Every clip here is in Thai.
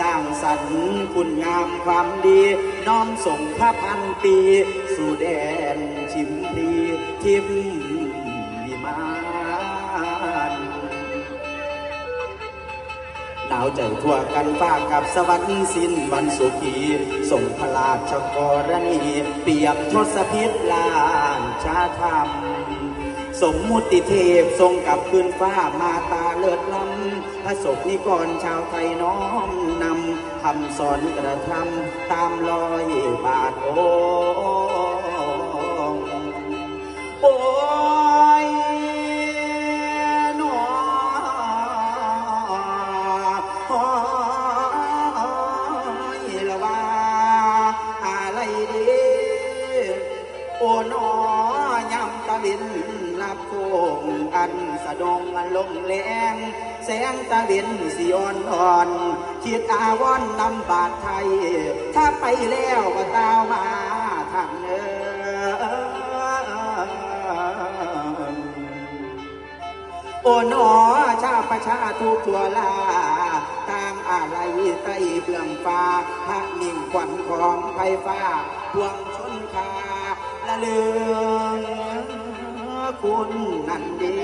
สร้างสรรค์คุณงามความดี น้อมส่งพระพันปี สู่แดนชิมพีทิมวิมานดาวใจทั่วกันฟ้ากับสวรรค์สิ้นวันสุขีส่งพระราชกรณี เปียบทศพิษลานชาธรรม สมมุติเทพทรงกับคืนฟ้ามาตาเลิศล้ำพระศกนิกรชาวไทยน้อมนำคำสอนกระทำตามรอยบาทองโอ้ยหนอโอ้ยละว่าอะไรดีโอ้นอ โคงอันสะดงอันลมแรง แสงตะลินสีอ่อนอ่อนคิดอาวอนนำบาทไทย ถ้าไปแล้วก็ตามมาทางเนินโอ้หนอชาประชาทุกทัวลาตามอะไรใต้เบื้องฟ้าพระนิ่งขวัญของไฟฟ้าพวงชนคาละเลือ คุณนั่นเดี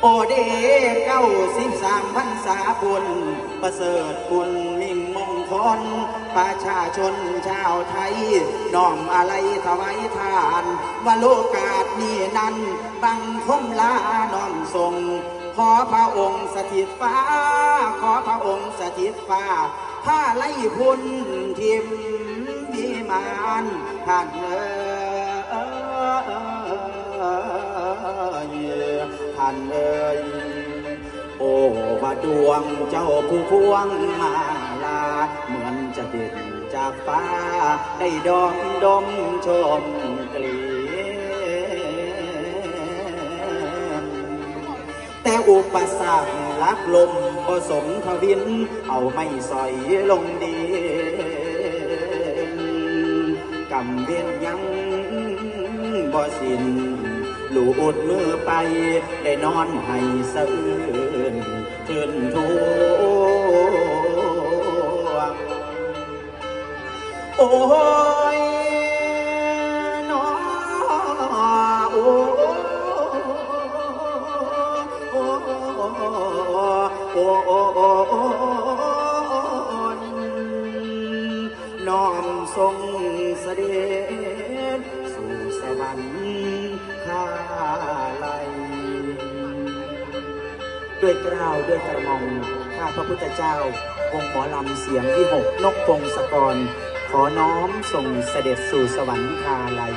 โอเดเก้าสิบสามพันษาบุญประเสริฐคุณมิ่งมงคลประชาชนชาวไทย น้อมอะไรถวายทานว่าโลกาสนี้นั้นบังคมลาน้อมทรง ขอพระองค์สถิตฟ้า ขอพระองค์สถิตฟ้าผ้าไล่พุนทิมานท่านเออท่านเอ่ยโอ้ว่าดวงเจ้าผู้พวงมาลา เหมือนจะเด่นจากฟ้า ได้ดอมดมชมกลีแต่อุปสรรคลักลมผสมทวิน เอาไม่สอยลงดีำเวียนยังบ่สิ้นลูอุดมือไป ได้นอนให้สะอื้นชื่นทุวโอ้ยนอโอ้โอ้โอ้โอ้ ทรงเสด็จสู่สวรรค์ข้าไลยด้วยกล้าวด้วยกระหม่อมข้าพระพุทธเจ้าวงหมอลำเสียงที่หกนกพงศกร ขอน้อมส่งเสด็จสู่สวรรคาลัย